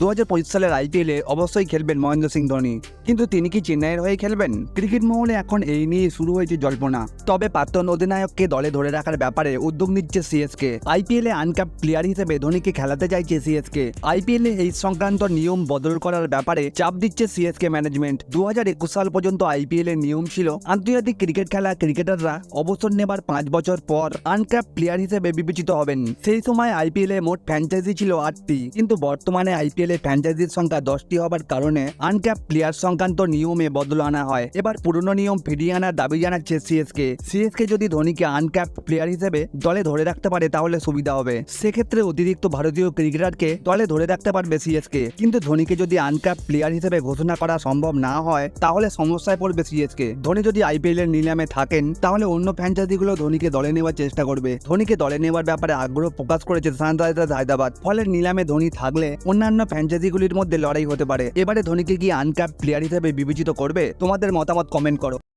দু হাজার পঁচিশ সালের আইপিএলে অবশ্যই খেলবেন মহেন্দ্র সিং ধোনি। কিন্তু তিনি কি চেন্নাইয়ের হয়ে খেলবেন? ক্রিকেট মহলে এখন এই নিয়ে শুরু হয়েছে জল্পনা। তবে প্রাক্তন অধিনায়ককে দলে ধরে রাখার ব্যাপারে উদ্যোগ নিচ্ছে সিএসকে। আইপিএলে আনক্যাপ প্লেয়ার হিসেবে ধোনিকে খেলাতে চাইছে সিএসকে। আইপিএলে এই সংক্রান্ত নিয়ম বদল করার ব্যাপারে চাপ দিচ্ছে সিএসকে ম্যানেজমেন্ট। দু হাজার একুশ সাল পর্যন্ত আইপিএল এর নিয়ম ছিল আন্তর্জাতিক ক্রিকেট খেলা ক্রিকেটাররা অবসর নেবার পাঁচ বছর পর আনক্যাপ প্লেয়ার হিসেবে বিবেচিত হবেন। সেই সময় আইপিএল মোট ফ্র্যাঞ্চাইজি ছিল আটটি। কিন্তু বর্তমানে আইপিএল এ ফ্র্যাঞ্চাইজির সংখ্যা দশটি হবার কারণে আনক্যাপ প্লেয়ার সংক্রান্ত নিয়মে বদল আনা হয়। এবার পুরনো নিয়ম ফিরিয়ে আনার দাবি জানাচ্ছে সিএসকে সিএসকে যদি ধোনিকে আনক্যাপ প্লেয়ার হিসেবে দলে ধরে রাখতে পারে, তাহলে সুবিধা হবে। সেক্ষেত্রে অতিরিক্ত ভারতীয় ক্রিকেটারকে দলে ধরে রাখতে পারবে সিএসকে কিন্তু ধোনিকে যদি আনক্যাপ প্লেয়ার হিসেবে ঘোষণা করা সম্ভব না হয়, তাহলে সমস্যায় পড়বে সিএসকে ধোনি যদি আইপিএল এর নিলামে থাকেন, তাহলে অন্য ফ্র্যাঞ্চাইজিগুলো ধোনিকে দলে নেওয়ার চেষ্টা করবে। ধোনিকে দলে নেওয়ার ব্যাপারে আগ্রহ প্রকাশ করেছে সানরাইজার্স হায়দ্রাবাদ। ফলে নিলামে ধোনি থাকলে অন্যান্য ফ্র্যাঞ্চাইজিগুলির মধ্যে লড়াই হতে পারে। এবারে ধোনিকে কি আনক্যাপ প্লেয়ার হিসেবে বিবেচিত করবে? তোমাদের মতামত কমেন্ট করো।